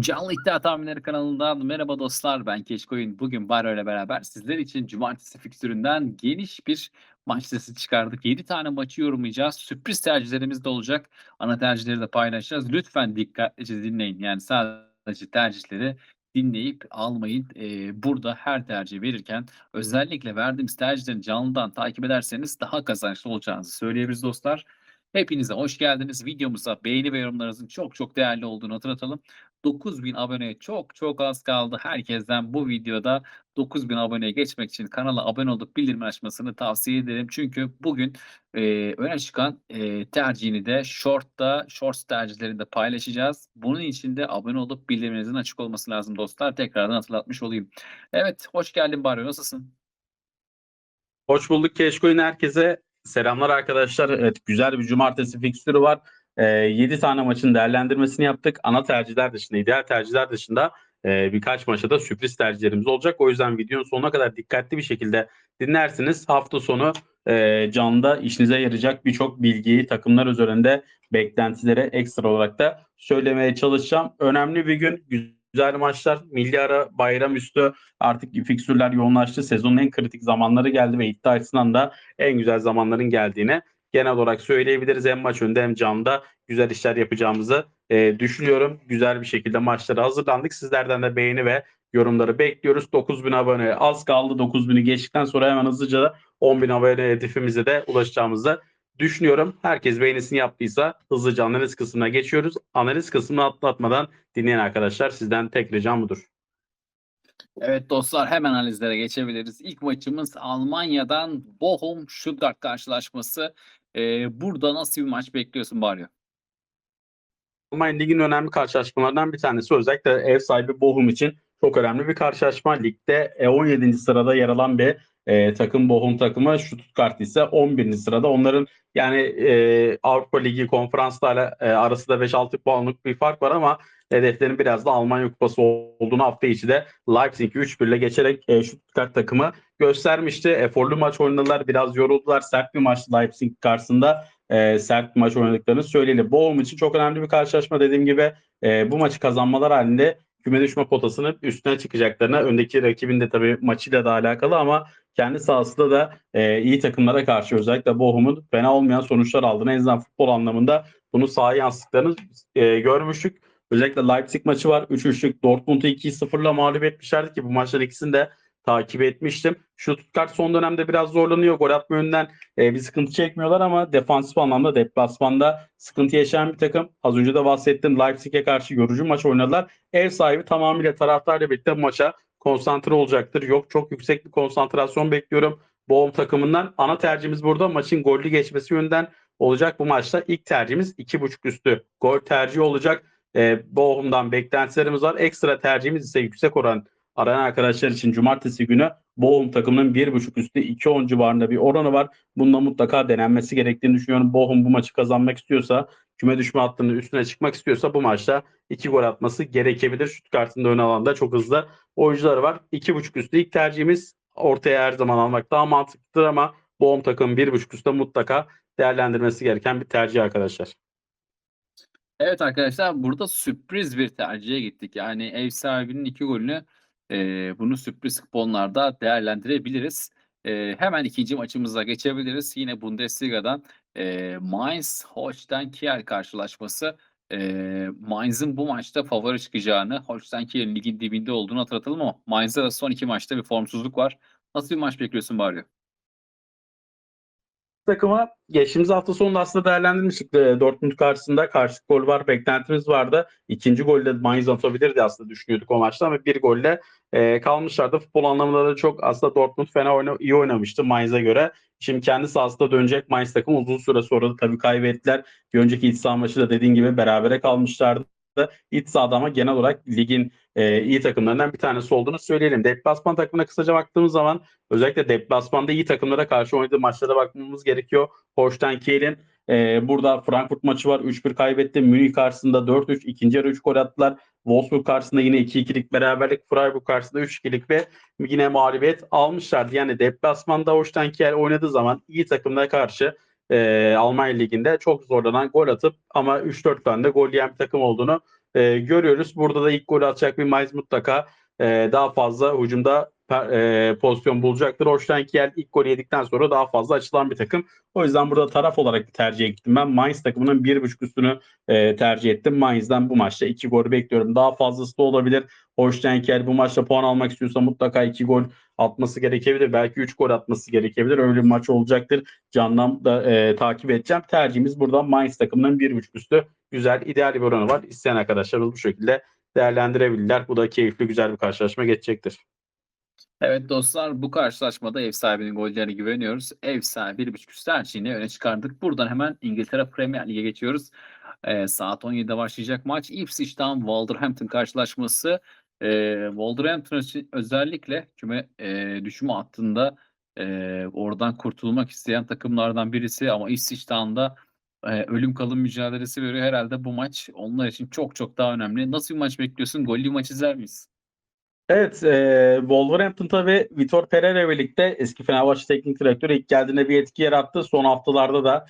Canlı İddia Tahminleri kanalından merhaba dostlar ben Keşkoyun. Bugün Baro ile beraber sizler için cumartesi fikstüründen geniş bir maç listesi çıkardık. 7 tane maçı yorumlayacağız. Sürpriz tercihlerimiz de olacak. Ana tercihleri de paylaşacağız. Lütfen dikkatlice dinleyin. Yani sadece tercihleri dinleyip almayın. Ee, burada her tercih verirken özellikle verdiğimiz tercihleri canlıdan takip ederseniz daha kazançlı olacağınızı söyleyebiliriz dostlar. Hepinize hoş geldiniz. Videomuza beğeni ve yorumlarınızın çok çok değerli olduğunu hatırlatalım. 9000 aboneye çok çok az kaldı. Herkesten bu videoda 9000 aboneye geçmek için kanala abone olup bildirim açmasını tavsiye ederim. Çünkü bugün e, öne çıkan e, tercihini de Short'ta, Shorts tercihlerinde paylaşacağız. Bunun için de abone olup bildiriminizin açık olması lazım dostlar. Tekrardan hatırlatmış olayım. Evet, hoş geldin Baryo. Nasılsın? Hoş bulduk Keşkoyun herkese. Selamlar arkadaşlar. Evet, güzel bir cumartesi fikstürü var. Ee, 7 tane maçın değerlendirmesini yaptık. Ana tercihler dışında, ideal tercihler dışında e, birkaç maçta da sürpriz tercihlerimiz olacak. O yüzden videonun sonuna kadar dikkatli bir şekilde dinlersiniz. Hafta sonu e, canlı işinize yarayacak birçok bilgiyi takımlar üzerinde beklentilere ekstra olarak da söylemeye çalışacağım. Önemli bir gün, güzel maçlar. Milli ara bayram üstü artık fikstürler yoğunlaştı. Sezonun en kritik zamanları geldi ve iddia açısından da en güzel zamanların geldiğini genel olarak söyleyebiliriz. Hem maç önünde hem camda güzel işler yapacağımızı e, düşünüyorum. Güzel bir şekilde maçlara hazırlandık. Sizlerden de beğeni ve yorumları bekliyoruz. 9000 abone az kaldı. 9000'i geçtikten sonra hemen hızlıca da 10.000 abone hedefimize de ulaşacağımızı düşünüyorum. Herkes beğenisini yaptıysa hızlıca analiz kısmına geçiyoruz. Analiz kısmını atlatmadan dinleyen arkadaşlar sizden tek ricam budur. Evet dostlar hemen analizlere geçebiliriz. İlk maçımız Almanya'dan Bochum Stuttgart karşılaşması. Ee, burada nasıl bir maç bekliyorsun Baryo? Almanya Lig'in önemli karşılaşmalarından bir tanesi. Özellikle ev sahibi Bochum için çok önemli bir karşılaşma. Ligde e, 17. sırada yer alan bir e, takım Bochum takımı. Stuttgart ise 11. sırada. Onların yani e, Avrupa Ligi konferanslarla e, arasında 5-6 puanlık bir fark var ama hedeflerin biraz da Almanya Kupası olduğunu hafta içi de Leipzig'i 3-1 ile geçerek e, Stuttgart takımı göstermişti. Eforlu maç oynadılar. Biraz yoruldular. Sert bir maç Leipzig karşısında e, sert bir maç oynadıklarını söyleyelim. Bochum için çok önemli bir karşılaşma. Dediğim gibi e, bu maçı kazanmalar halinde küme düşme potasının üstüne çıkacaklarına öndeki rakibin de tabii maçıyla da alakalı ama kendi sahasında da e, iyi takımlara karşı özellikle Bochum'un fena olmayan sonuçlar aldığını en azından futbol anlamında bunu sahaya yansıttıklarını e, görmüştük. Özellikle Leipzig maçı var. 3-3'lük Dortmund'u 2-0'la mağlup etmişlerdi ki bu maçların ikisini de takip etmiştim. Stuttgart son dönemde biraz zorlanıyor. Gol atma yönünden e, bir sıkıntı çekmiyorlar ama defansif anlamda deplasmanda sıkıntı yaşayan bir takım. Az önce de bahsettim Leipzig'e karşı yorucu maç oynadılar. Ev sahibi tamamıyla taraftarla birlikte bu maça konsantre olacaktır. Yok çok yüksek bir konsantrasyon bekliyorum. Boğum takımından. Ana tercihimiz burada maçın gollü geçmesi yönünden olacak bu maçta. İlk tercihimiz 2.5 üstü gol tercihi olacak. E, Boğum'dan beklentilerimiz var. Ekstra tercihimiz ise yüksek oran arayan arkadaşlar için cumartesi günü Bochum takımının 1.5 üstü 2.10 civarında bir oranı var. Bunda mutlaka denenmesi gerektiğini düşünüyorum. Bochum bu maçı kazanmak istiyorsa, küme düşme hattının üstüne çıkmak istiyorsa bu maçta 2 gol atması gerekebilir. Stuttgart'ın da ön alanda çok hızlı oyuncuları var. 2.5 üstü ilk tercihimiz ortaya her zaman almak daha mantıklıdır ama Bochum takımın 1.5 üstte mutlaka değerlendirmesi gereken bir tercih arkadaşlar. Evet arkadaşlar burada sürpriz bir tercihe gittik. Yani ev sahibinin iki golünü e, bunu sürpriz kuponlarda değerlendirebiliriz. E, hemen ikinci maçımıza geçebiliriz. Yine Bundesliga'dan e, Mainz Holstein Kiel karşılaşması. E, Mainz'ın bu maçta favori çıkacağını, Holstein Kiel'in ligin dibinde olduğunu hatırlatalım ama Mainz'da da son iki maçta bir formsuzluk var. Nasıl bir maç bekliyorsun Barrio? Takıma geçtiğimiz hafta sonunda aslında değerlendirmiştik. E, Dortmund karşısında karşı gol var beklentimiz vardı. İkinci golde Mainz atabilirdi aslında düşünüyorduk o maçta ama bir golle e, kalmışlardı. Futbol anlamında da çok aslında Dortmund fena oyna, iyi oynamıştı Mainz'e göre. Şimdi kendi sahasında dönecek Mainz takım uzun süre sonra da tabii kaybettiler. Bir önceki iç saha maçı da dediğin gibi berabere kalmışlardı. İç sahada ama genel olarak ligin e, iyi takımlarından bir tanesi olduğunu söyleyelim. Deplasman takımına kısaca baktığımız zaman özellikle deplasmanda iyi takımlara karşı oynadığı maçlara bakmamız gerekiyor. Holstein Kiel'in e, burada Frankfurt maçı var. 3-1 kaybetti. Münih karşısında 4-3. ikinci yarı 3 gol attılar. Wolfsburg karşısında yine 2-2'lik beraberlik. Freiburg karşısında 3-2'lik ve yine mağlubiyet almışlardı. Yani deplasmanda Holstein Kiel oynadığı zaman iyi takımlara karşı e, Almanya Ligi'nde çok zorlanan gol atıp ama 3-4 tane de gol yiyen bir takım olduğunu e, görüyoruz. Burada da ilk golü atacak bir Mainz mutlaka e, daha fazla hücumda e, pozisyon bulacaktır. Holstein ilk golü yedikten sonra daha fazla açılan bir takım. O yüzden burada taraf olarak bir tercihe gittim ben. Mainz takımının 1.5 üstünü e, tercih ettim. Mainz'den bu maçta 2 gol bekliyorum. Daha fazlası da olabilir. Holstein bu maçta puan almak istiyorsa mutlaka 2 gol atması gerekebilir. Belki 3 gol atması gerekebilir. Öyle bir maç olacaktır. Candan da e, takip edeceğim. Tercihimiz burada Mainz takımının 1.5 üstü. Güzel, ideal bir oranı var. İsteyen arkadaşlarımız bu şekilde değerlendirebilirler. Bu da keyifli, güzel bir karşılaşma geçecektir. Evet dostlar bu karşılaşmada ev sahibinin gollerine güveniyoruz. Ev sahibi 1.5 üst tercihini öne çıkardık. Buradan hemen İngiltere Premier Lig'e geçiyoruz. Ee, saat 17'de başlayacak maç. Ipswich'tan Wolverhampton karşılaşması. Ee, Wolverhampton özellikle küme e, düşme hattında e, oradan kurtulmak isteyen takımlardan birisi ama Ipswich'tan da e, ölüm kalım mücadelesi veriyor. Herhalde bu maç onlar için çok çok daha önemli. Nasıl bir maç bekliyorsun? Gollü maç izler miyiz? Evet, e, Wolverhampton tabii Vitor Pereira birlikte eski Fenerbahçe Teknik Direktörü ilk geldiğinde bir etki yarattı. Son haftalarda da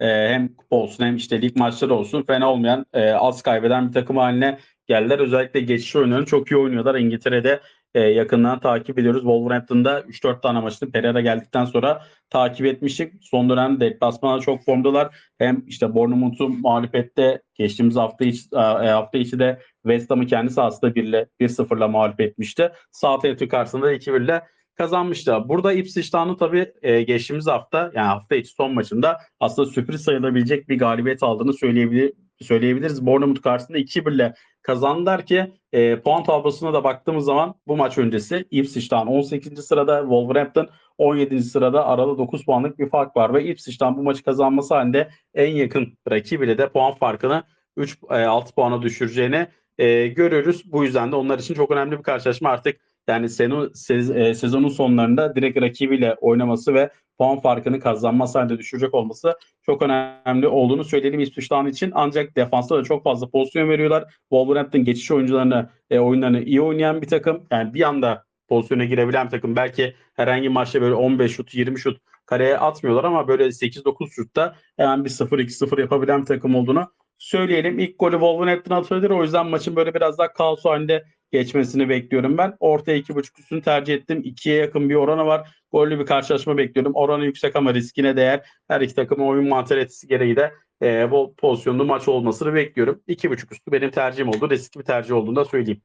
e, hem kupa olsun hem işte lig maçları olsun fena olmayan e, az kaybeden bir takım haline geldiler. Özellikle geçiş oyunlarını çok iyi oynuyorlar. İngiltere'de e, yakından takip ediyoruz. Wolverhampton'da 3-4 tane maçını Pereira geldikten sonra takip etmiştik. Son dönemde deplasmanda çok formdalar. Hem işte Bournemouth'u mağlup etti. Geçtiğimiz hafta içi, e, hafta içi de West Ham'ı kendi sahasında 1-0'la mağlup etmişti. Southampton karşısında 2-1'le kazanmıştı. Burada Ipswich Town'u tabii e, geçtiğimiz hafta yani hafta içi son maçında aslında sürpriz sayılabilecek bir galibiyet aldığını söyleyebilir, söyleyebiliriz. Bournemouth karşısında 2-1'le kazandılar ki e, puan tablosuna da baktığımız zaman bu maç öncesi Ipswich Town 18. sırada Wolverhampton 17. sırada arada 9 puanlık bir fark var ve Ipswich Town bu maçı kazanması halinde en yakın rakibiyle de puan farkını 3 e, 6 puana düşüreceğini e, görüyoruz. Bu yüzden de onlar için çok önemli bir karşılaşma artık yani senu, sez, e, sezonun sonlarında direkt rakibiyle oynaması ve puan farkını kazanması halinde düşürecek olması çok önemli olduğunu söyleyelim Town için. Ancak defansta da çok fazla pozisyon veriyorlar. Wolverhampton geçiş oyuncularını, e, oyunlarını iyi oynayan bir takım. Yani bir anda pozisyona girebilen bir takım. Belki herhangi maçta böyle 15 şut, 20 şut kareye atmıyorlar ama böyle 8-9 şutta hemen bir 0-2-0 yapabilen bir takım olduğunu söyleyelim. İlk golü Wolverhampton atabilir. O yüzden maçın böyle biraz daha kaos halinde geçmesini bekliyorum ben. Ortaya 2.5 üstünü tercih ettim. 2'ye yakın bir oranı var. Gollü bir karşılaşma bekliyorum. Oranı yüksek ama riskine değer. Her iki takımın oyun mantalitesi gereği de e, bol pozisyonlu maç olmasını bekliyorum. 2.5 üstü benim tercihim oldu. Riskli bir tercih olduğunu da söyleyeyim.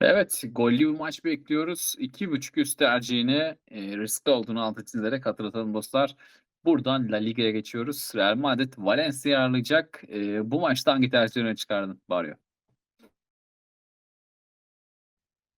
Evet, gollü bir maç bekliyoruz. 2.5 üst tercihini e, riskli olduğunu altı çizerek hatırlatalım dostlar. Buradan La Liga'ya geçiyoruz. Real Madrid Valencia'yı ağırlayacak. E, bu maçta hangi tercihini öne çıkardın Barrio?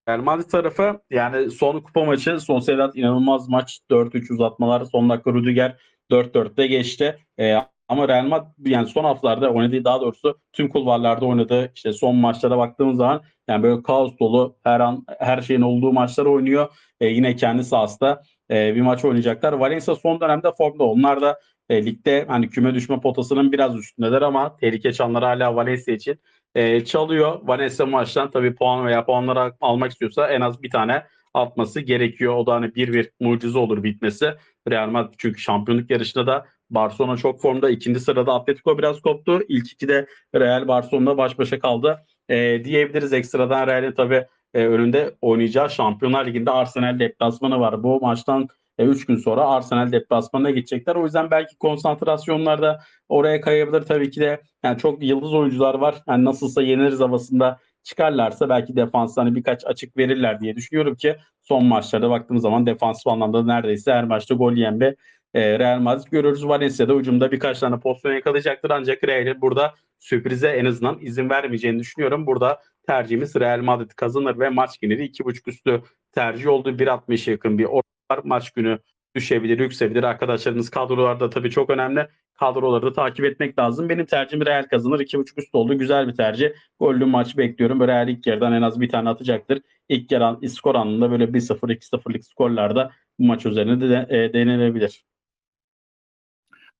Real Madrid tarafı yani son kupa maçı Sociedad inanılmaz maç 4-3 uzatmalar son dakika Rüdiger 4-4'te geçti. Ee, ama Real Madrid yani son haftalarda oynadığı daha doğrusu tüm kulvarlarda oynadığı işte son maçlara baktığımız zaman yani böyle kaos dolu her an her şeyin olduğu maçlar oynuyor. Ee, yine kendi sahasında e, bir maç oynayacaklar. Valencia son dönemde formda. Onlar da e, ligde hani küme düşme potasının biraz üstündeler ama tehlike çanları hala Valencia için e, çalıyor. Valencia maçtan tabii puan veya puanları almak istiyorsa en az bir tane atması gerekiyor. O da hani bir bir mucize olur bitmesi. Real Madrid çünkü şampiyonluk yarışında da Barcelona çok formda. ikinci sırada Atletico biraz koptu. İlk ikide Real Barcelona baş başa kaldı. E, diyebiliriz ekstradan Real'in tabii e, önünde oynayacağı Şampiyonlar Ligi'nde Arsenal deplasmanı var. Bu maçtan 3 gün sonra Arsenal deplasmanına gidecekler. O yüzden belki konsantrasyonlarda oraya kayabilir tabii ki de. Yani çok yıldız oyuncular var. Yani nasılsa yeniriz havasında çıkarlarsa belki defans hani birkaç açık verirler diye düşünüyorum ki son maçlarda baktığımız zaman defansif anlamda neredeyse her maçta gol yiyen bir e, Real Madrid görüyoruz. Valencia'da ucumda birkaç tane pozisyon yakalayacaktır ancak Real'in burada sürprize en azından izin vermeyeceğini düşünüyorum. Burada tercihimiz Real Madrid kazanır ve maç geneli 2.5 üstü tercih olduğu 1.60'a yakın bir var. Maç günü düşebilir, yükselebilir. Arkadaşlarınız kadrolarda tabii çok önemli. Kadroları da takip etmek lazım. Benim tercihim Real kazanır. 2.5 üst oldu. Güzel bir tercih. Gollü maç bekliyorum. Böyle Real ilk yarıdan en az bir tane atacaktır. İlk yarı skor anında böyle 1-0, 2-0'lık skorlarda bu maç üzerine de e, denenebilir.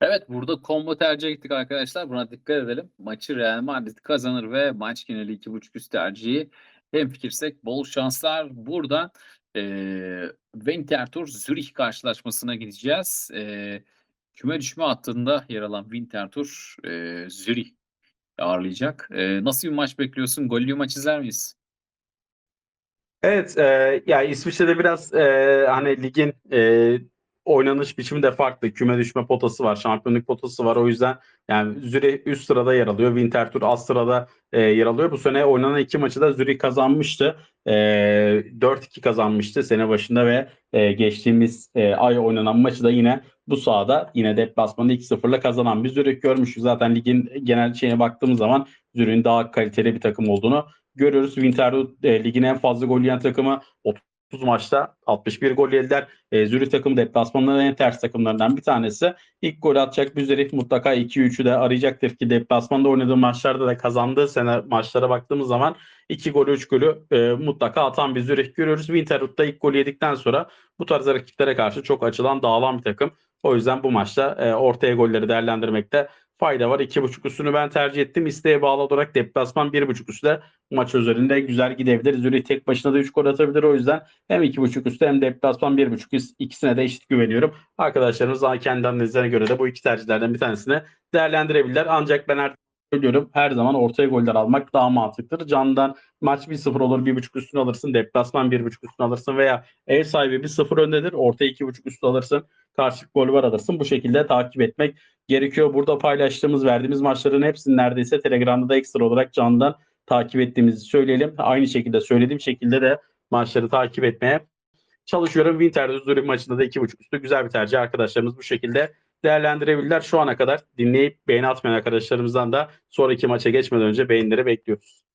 Evet burada combo tercih ettik arkadaşlar. Buna dikkat edelim. Maçı Real Madrid kazanır ve maç geneli 2.5 üst tercihi. Hem fikirsek bol şanslar. Buradan e, Winterthur Zürich karşılaşmasına gideceğiz. E, küme düşme hattında yer alan Winterthur e, Zürich ağırlayacak. Eee, nasıl bir maç bekliyorsun? Gollü maç izler miyiz? Evet, e, ya İsviçre'de biraz e, hani ligin e, oynanış biçimi de farklı. Küme düşme potası var, şampiyonluk potası var. O yüzden yani Zürih üst sırada yer alıyor. Winterthur alt sırada e, yer alıyor. Bu sene oynanan iki maçı da Zürih kazanmıştı. E, 4-2 kazanmıştı sene başında ve e, geçtiğimiz e, ay oynanan maçı da yine bu sahada yine deplasmanda 2-0'la kazanan bir Zürih görmüşüz. Zaten ligin genel şeyine baktığımız zaman Zürih'in daha kaliteli bir takım olduğunu görüyoruz. Winterthur e, ligin en fazla gol yiyen takımı 30 maçta 61 gol yediler. E, Zürih takımı deplasmanların en ters takımlarından bir tanesi. İlk gol atacak bir Zürih mutlaka 2-3'ü de arayacaktır ki deplasmanda oynadığı maçlarda da kazandığı sene maçlara baktığımız zaman 2 golü 3 golü e, mutlaka atan bir Zürih görüyoruz. Winterthur'da ilk golü yedikten sonra bu tarz rakiplere karşı çok açılan dağılan bir takım. O yüzden bu maçta e, ortaya golleri değerlendirmekte fayda var. 2.5 üstünü ben tercih ettim. İsteğe bağlı olarak deplasman 1.5 üstte maç üzerinde güzel gidebilir. Zürih tek başına da 3 gol atabilir. O yüzden hem 2.5 üstte hem deplasman 1.5 üst ikisine de eşit güveniyorum. Arkadaşlarımız kendi analizlerine göre de bu iki tercihlerden bir tanesini değerlendirebilirler. Ancak ben her söylüyorum her zaman ortaya goller almak daha mantıklıdır. Candan maç 1-0 olur 1.5 üstünü alırsın. Deplasman 1.5 üstünü alırsın veya ev sahibi 1-0 öndedir. Ortaya 2.5 üstü alırsın. Karşılık gol var alırsın. Bu şekilde takip etmek gerekiyor. Burada paylaştığımız, verdiğimiz maçların hepsini neredeyse Telegram'da da ekstra olarak candan takip ettiğimizi söyleyelim. Aynı şekilde söylediğim şekilde de maçları takip etmeye çalışıyorum. Winter'de Zürich maçında da 2.5 üstü güzel bir tercih. Arkadaşlarımız bu şekilde değerlendirebilirler. Şu ana kadar dinleyip beğeni atmayan arkadaşlarımızdan da sonraki maça geçmeden önce beğenileri bekliyoruz.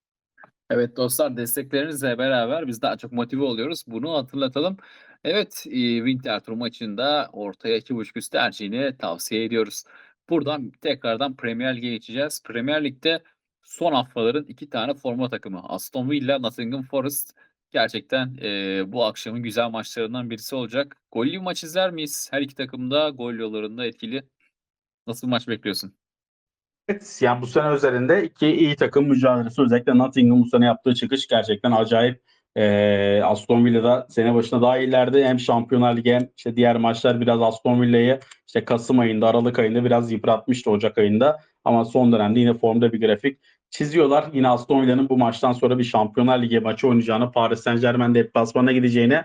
Evet dostlar desteklerinizle beraber biz daha çok motive oluyoruz. Bunu hatırlatalım. Evet e, Winterthur maçında ortaya 2.5 üst tercihini tavsiye ediyoruz. Buradan tekrardan Premier Lig'e geçeceğiz. Premier Lig'de son haftaların iki tane forma takımı. Aston Villa, Nottingham Forest. Gerçekten e, bu akşamın güzel maçlarından birisi olacak. Gollü bir maç izler miyiz? Her iki takım da gol yollarında etkili. Nasıl bir maç bekliyorsun? Evet, yani bu sene üzerinde iki iyi takım mücadelesi özellikle Nottingham bu sene yaptığı çıkış gerçekten acayip. Ee, Aston Villa'da sene başında daha iyilerdi. Hem Şampiyonlar Ligi hem işte diğer maçlar biraz Aston Villa'yı işte Kasım ayında, Aralık ayında biraz yıpratmıştı Ocak ayında. Ama son dönemde yine formda bir grafik çiziyorlar. Yine Aston Villa'nın bu maçtan sonra bir Şampiyonlar Ligi maçı oynayacağını, Paris Saint Germain deplasmanına gideceğini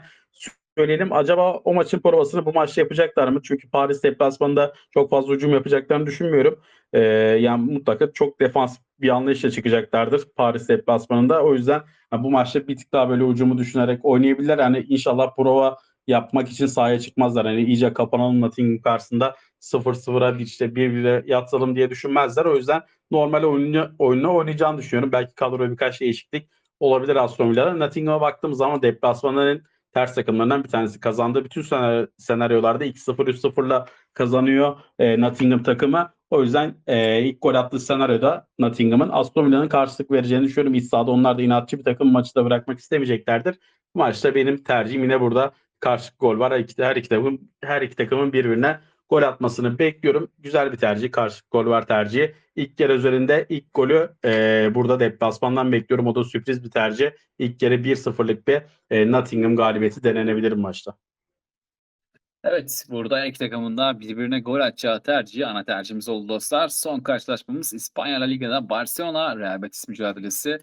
söyleyelim. Acaba o maçın provasını bu maçta yapacaklar mı? Çünkü Paris deplasmanında çok fazla hücum yapacaklarını düşünmüyorum. Ee, yani mutlaka çok defans bir anlayışla çıkacaklardır Paris deplasmanında. O yüzden yani bu maçta bir tık daha böyle hücumu düşünerek oynayabilirler. Yani inşallah prova yapmak için sahaya çıkmazlar. Yani iyice kapanalım Nottingham karşısında 0-0'a bir işte 1-1'e yatalım diye düşünmezler. O yüzden normal oyunu, oyunu oynayacağını düşünüyorum. Belki kadroya birkaç değişiklik olabilir Aston Villa'da. Nottingham'a baktığımız zaman deplasmanların ters takımlarından bir tanesi kazandı. Bütün senaryo, senaryolarda 2-0 3-0'la kazanıyor e, Nottingham takımı. O yüzden e, ilk gol attığı senaryoda Nottingham'ın Aston Villa'nın karşılık vereceğini düşünüyorum. İç sahada onlar da inatçı bir takım maçı da bırakmak istemeyeceklerdir. Maçta benim tercihim yine burada karşılık gol var. Her iki, her iki takımın her iki takımın birbirine gol atmasını bekliyorum. Güzel bir tercih. Karşılık gol var tercihi. İlk kere üzerinde ilk golü e, burada deplasmandan bekliyorum. O da sürpriz bir tercih. İlk kere 1-0'lık bir e, Nottingham galibiyeti denenebilir maçta. Evet, burada iki takımın da birbirine gol atacağı tercihi ana tercihimiz oldu dostlar. Son karşılaşmamız İspanya La Liga'da Barcelona Real Betis mücadelesi.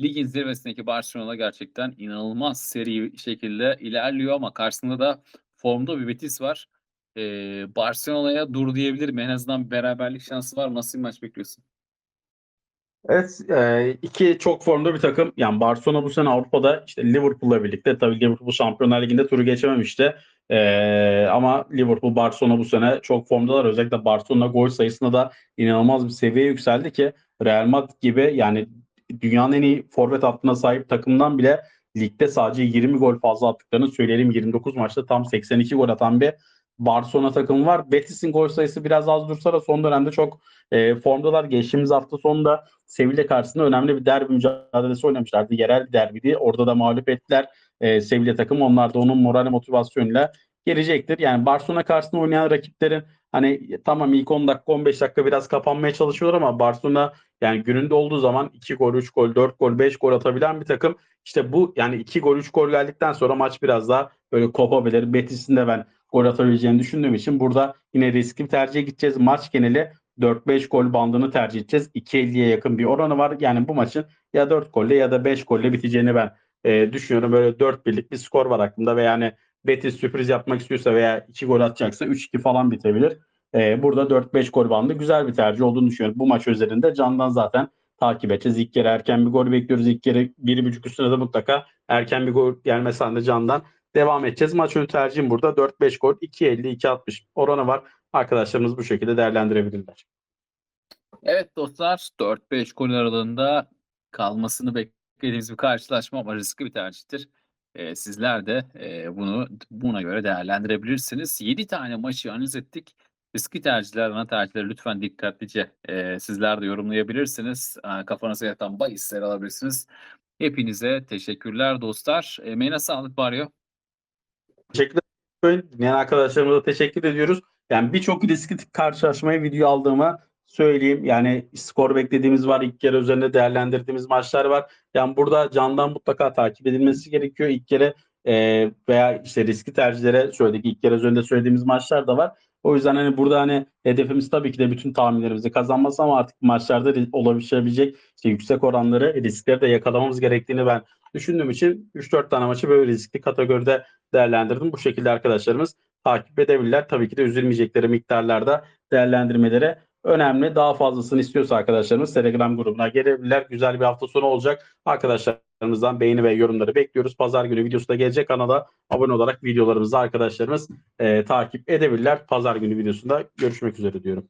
Ligin zirvesindeki Barcelona gerçekten inanılmaz seri şekilde ilerliyor ama karşısında da formda bir Betis var. Ee, Barcelona'ya dur diyebilirim. En azından beraberlik şansı var. Nasıl bir maç bekliyorsun? Evet, e, iki çok formda bir takım. Yani Barcelona bu sene Avrupa'da işte Liverpool'la birlikte tabii Liverpool Şampiyonlar Ligi'nde turu geçememişti. E, ama Liverpool, Barcelona bu sene çok formdalar. Özellikle Barcelona gol sayısında da inanılmaz bir seviyeye yükseldi ki Real Madrid gibi yani dünyanın en iyi forvet hattına sahip takımdan bile ligde sadece 20 gol fazla attıklarını söyleyelim. 29 maçta tam 82 gol atan bir Barcelona takımı var. Betis'in gol sayısı biraz az dursa da son dönemde çok e, formdalar. Geçtiğimiz hafta sonunda Sevilla karşısında önemli bir derbi mücadelesi oynamışlardı. Yerel bir derbiydi. Orada da mağlup ettiler e, Sevilla takım. Onlar da onun moral motivasyonuyla gelecektir. Yani Barcelona karşısında oynayan rakiplerin hani tamam ilk 10 dakika 15 dakika biraz kapanmaya çalışıyorlar ama Barcelona yani gününde olduğu zaman 2 gol, 3 gol, 4 gol, 5 gol atabilen bir takım. İşte bu yani 2 gol, 3 gol geldikten sonra maç biraz daha böyle kopabilir. Betis'in de ben gol atabileceğini düşündüğüm için burada yine riskli bir tercihe gideceğiz. Maç geneli 4-5 gol bandını tercih edeceğiz. 2.50'ye yakın bir oranı var. Yani bu maçın ya 4 golle ya da 5 golle biteceğini ben e, düşünüyorum. Böyle 4 birlik bir skor var aklımda ve yani Betis sürpriz yapmak istiyorsa veya 2 gol atacaksa 3-2 falan bitebilir. E, burada 4-5 gol bandı güzel bir tercih olduğunu düşünüyorum. Bu maç üzerinde Can'dan zaten takip edeceğiz. İlk kere erken bir gol bekliyoruz. İlk kere 1.5 üstüne de mutlaka erken bir gol gelmesi halinde Can'dan devam edeceğiz. Maç önü tercihim burada 4-5 gol 2.50-2.60 oranı var. Arkadaşlarımız bu şekilde değerlendirebilirler. Evet dostlar 4-5 gol aralığında kalmasını beklediğimiz bir karşılaşma ama riskli bir tercihtir. Ee, sizler de e, bunu buna göre değerlendirebilirsiniz. 7 tane maçı analiz ettik. Riskli tercihler, ana tercihleri lütfen dikkatlice e, sizler de yorumlayabilirsiniz. E, kafanıza yatan bahisler alabilirsiniz. Hepinize teşekkürler dostlar. Emeğine sağlık Baryo. Teşekkür ederim. Dinleyen arkadaşlarımıza teşekkür ediyoruz. Yani birçok riskli karşılaşmaya video aldığımı söyleyeyim. Yani skor beklediğimiz var. İlk kere üzerinde değerlendirdiğimiz maçlar var. Yani burada candan mutlaka takip edilmesi gerekiyor. İlk kere e, veya işte riskli tercihlere söyledik. İlk kere üzerinde söylediğimiz maçlar da var. O yüzden hani burada hani hedefimiz tabii ki de bütün tahminlerimizi kazanması ama artık maçlarda olabilecek işte yüksek oranları riskleri de yakalamamız gerektiğini ben düşündüğüm için 3-4 tane maçı böyle riskli kategoride değerlendirdim. Bu şekilde arkadaşlarımız takip edebilirler. Tabii ki de üzülmeyecekleri miktarlarda değerlendirmeleri önemli. Daha fazlasını istiyorsa arkadaşlarımız Telegram grubuna gelebilirler. Güzel bir hafta sonu olacak. Arkadaşlarımızdan beğeni ve yorumları bekliyoruz. Pazar günü videosu da gelecek. Kanala abone olarak videolarımızı arkadaşlarımız e, takip edebilirler. Pazar günü videosunda görüşmek üzere diyorum.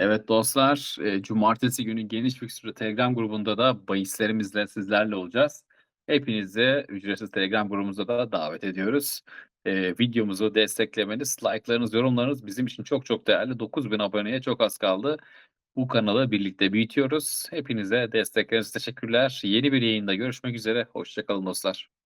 Evet dostlar, e, cumartesi günü geniş bir sürü Telegram grubunda da bahislerimizle sizlerle olacağız. Hepinizi ücretsiz Telegram grubumuza da davet ediyoruz. E, videomuzu desteklemeniz, like'larınız, yorumlarınız bizim için çok çok değerli. 9000 aboneye çok az kaldı. Bu kanalı birlikte büyütüyoruz. Hepinize destekleriniz teşekkürler. Yeni bir yayında görüşmek üzere. Hoşçakalın dostlar.